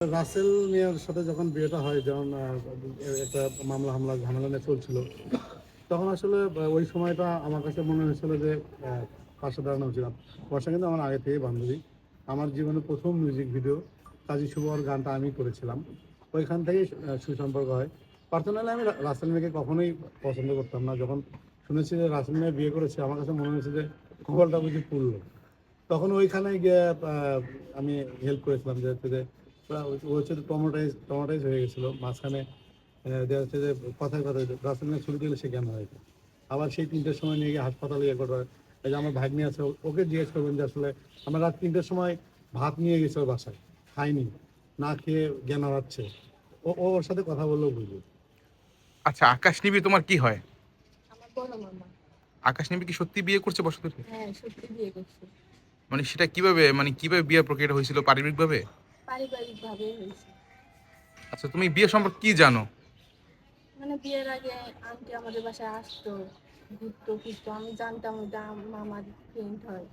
রাসেল মিয়ার সাথে যখন বিয়েটা হয়, যখন একটা মামলা, হামলা, ঝামেলা নিয়ে চলছিল, তখন আসলে ওই সময়টা আমার কাছে মনে হয়েছিল যে পাশে দাঁড়ানো উচিত। বর্ষা কিন্তু আমার আগে থেকে বান্ধবী। আমার জীবনে প্রথম মিউজিক ভিডিও কাজী শুভর গানটা আমি করেছিলাম। ওইখান থেকেই সুসম্পর্ক হয়। পার্সোনালি আমি রাসেল মেয়েকে কখনোই পছন্দ করতাম না। যখন শুনেছি যে রাসেল মেয়ে বিয়ে করেছে, আমার কাছে মনে হয়েছে যে কপালটা বুঝি পুরলো তখন ওইখানে গিয়ে আমি হেল্প করেছিলাম যে হচ্ছে ওরা- ও হচ্ছে টমাটাইজ টমাটাইজ হয়ে গেছিল। মাঝখানে দেখা যাচ্ছে যে কথায় রাসেল মেয়ে ছুটি দিলে সে জ্ঞান হয়েছে আবার সেই তিনটের সময় নিয়ে গিয়ে হাসপাতালে ইয়ে করবে। এই যে আমার ভাগ্নি আছে ওকে জিজ্ঞেস করবেন যে আসলে আমরা রাত তিনটের সময় ভাত নিয়ে গেছে ওর বাসায় খাইনি না খেয়ে জ্ঞান হারাচ্ছে। ও ও ওর সাথে কথা বললেও বুঝবে আচ্ছা আকাশ নিবি তোমার কি হয়? আমার বড় মামা। আকাশ নিবি কি সত্যি বিয়ে করছে বসত হ্যাঁ সত্যি বিয়ে করছে। মানে সেটা কীভাবে মানে কীভাবে বিয়ের প্রক্রিয়াটা হয়েছিল পারিবারিকভাবে? পারিবারিক ভাবে হয়েছে। আচ্ছা তুমি বিয়ে সম্পর্কে কি জানো? মানে বিয়ের আগে আন্টি আমাদের বাসায় আসতো ঘুরতো ফিরতো। আমি জানতাম ওটা আম- মামার ফ্রেন্ড হয়।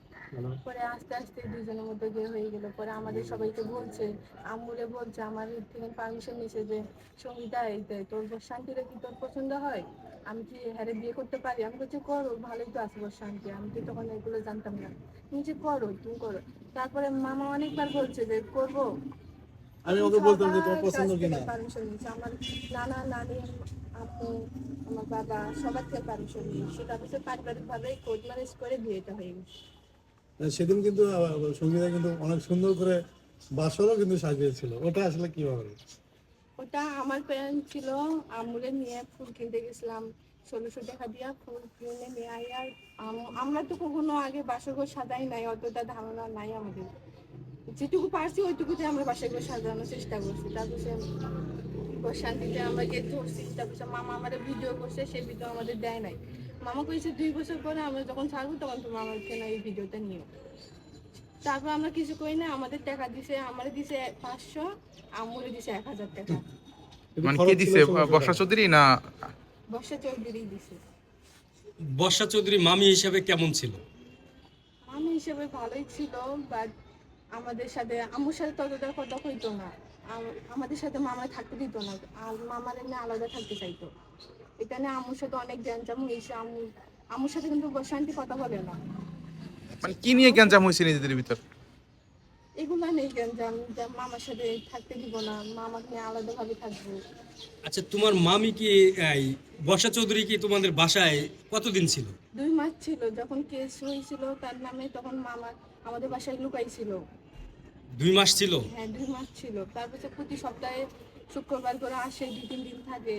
পরে আস্তে আস্তে দুজনের মধ্যে বিয়ে হয়ে গেল। পরে আমাদের সবাইকে বলছে আম্মুরে বলছে আমার থেকে পারমিশন নিছে যে সঙ্গীতা এই তোর শান্তিরে কি তোর পছন্দ হয়? আমি কি হ্যারে বিয়ে করতে পারি আমি বলছি করো ভালোই তো আছে শান্তি আমি তো তখন এগুলো জানতাম না। তুমি করো তুমি করো। তারপরে মামা অনেকবার বলছে যে করব। আমি ওকে বলতাম যে তোমার পছন্দ কিনা? পারমিশন নিয়েছে। আমার নানা নানি আম্মু আমার বাবা সবার থেকে পারমিশন নিয়েছে। তারপরে পারিবারিক ভাবে কোর্ট ম্যারেজ করে বিয়েটা হয়ে গেছে। সেদিন কিন্তু সঙ্গীতা কিন্তু অনেক সুন্দর করে বাসরও কিন্তু সাজিয়েছিল। ওটা আসলে কীভাবে? ওটা আমার প্ল্যান ছিল, আমুলে নিয়ে ফুল কিনতে গেছিলাম। ষোলোশো টাকা দিয়া ফুল কিনে নিয়ে আই আর আম- আমরা তো কখনো আগে বাসরঘর সাজাই নাই, অতটা ধারণা নাই আমাদের। যেটুকু পারছি ওইটুকুতে আমরা বাসাঘর সাজানোর চেষ্টা করছি। তারপর শান্তিতে আমরা গিয়ে ধরছি তারপর মামা আমাদের ভিডিও করছে সেই ভিডিও আমাদের দেয় নাই। মামা কইছে, দুই বছর পরে আমরা যখন ছাড়বো, তখন তোমার আমার এই ভিডিওটা নিও তারপর আমরা কিছু করি না আমাদের টাকা দিছে আমাদের দিছে পাঁচশো আমুলে দিছে এক হাজার টাকা। মানে কে দিছে? বর্ষা চৌধুরী না? বর্ষা চৌধুরী দিছে। বর্ষা চৌধুরী মামি হিসেবে কেমন ছিল? আমি হিসেবে ভালোই ছিল বাট আমাদের সাথে আম্মুর সাথে ততটা কথা হইতো না। আমাদের সাথে মামা থাকতে দিত না আর মামার এমনি আলাদা থাকতে চাইতো। এটা নিয়ে আম্মুর সাথে অনেক গ্যাঞ্জাম হয়েছে আম্মু আম্মুর সাথে কিন্তু শান্তি কথা বলে না। মানে কি নিয়ে গ্যাঞ্জাম হয়েছে নিজেদের ভিতর? এগুলো নেই গ্যাঞ্জাম যে মামার সাথে থাকতে দিব না মামাকে নিয়ে আলাদাভাবে থাকব। আচ্ছা তোমার মামি কি এই, বর্ষা চৌধুরী কি তোমাদের বাসায় কতদিন ছিল? দুই মাস ছিল যখন কেস হয়েছিল তার নামে তখন মামা আমাদের বাসায় লুকাইছিল। দুই মাস ছিল? হ্যাঁ দুই মাস ছিল। তারপরে প্রতি সপ্তাহে শুক্রবার করে আসে দুই তিন দিন থাকে।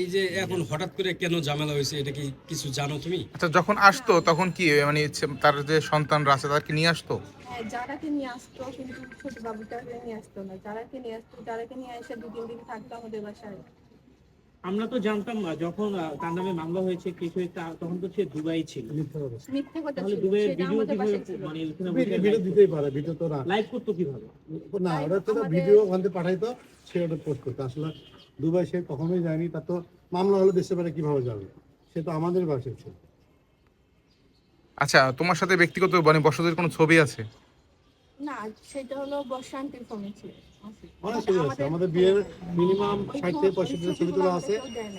এই যে এখন হঠাৎ করে কেন ঝামেলা হয়েছে এটা কি কিছু জানো তুমি? আচ্ছা যখন আসতো তখন কি মানে তার যে সন্তানরা আছে তাদেরকে নিয়ে আসতো? হ্যাঁ যারাকে নিয়ে আসতো কিন্তু ছোট বাবুটাকে নিয়ে আসতো না। যারাকে নিয়ে আসতো যারাকে নিয়ে এসে দু তিন দিন থাকতো আমাদের বাসায়। আমরা তো জানতাম না যখন তার নামে মামলা হয়েছে কিছু তখন তো সে দুবাই ছিল। মিথ্যা কথা। তাহলে ছিল দুবাইয়ের ভিডিও মানে ভিডিও দিতেই পারে ভিডিও তো না। লাইভ করতো কীভাবে? না ওটা তো ভিডিও ওখান পাঠাইতো সে ওটা পোস্ট করতো। আসলে দুবাই সে কখনোই যায়নি তার তো মামলা হলে দেশে বাইরে কীভাবে যাবে? সে তো আমাদের বাসায় ছিল। আচ্ছা তোমার সাথে ব্যক্তিগত মানে বসতের কোনো ছবি আছে? না সেটা হলো বর্ষান্তির ছিল। অনেক ছবি আছে। আমাদের বিয়ের মিনিমাম ষাট থেকে পঁয়ষট্টি ছবি ছবিগুলো তোলা আছে।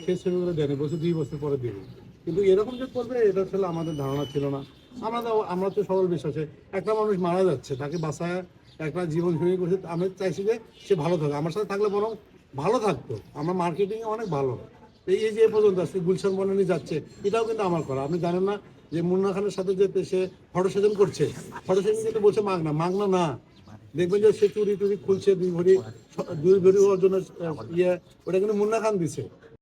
সেই ছবিগুলো দেয়নি বছর দুই বছর পরে দেবে। কিন্তু এরকম যে করবে এটা ছিল আমাদের ধারণা ছিল না। আমরা তো আমরা তো সরল বিশ্বাসে একটা মানুষ মারা যাচ্ছে তাকে বাসায় একটা জীবন সঙ্গী করছে আমি চাইছি যে সে ভালো থাকে আমার সাথে থাকলে বরং ভালো থাকতো। আমরা মার্কেটিং অনেক ভালো। এই যে এ পর্যন্ত আসছে, গুলশান বনানি যাচ্ছে, এটাও কিন্তু আমার করা। আপনি জানেন না যে মুন্না খানের সাথে যেতে সে ফটো সেশন করছে ফটো সেশন কিন্তু বলছে মাগনা। মাগনা না। দেখবেন যে সে চুরি টুরি খুলছে দুই ভরি দুই ভরি ওর জন্য ইয়ে ওটা কিন্তু মুন্না খান দিছে।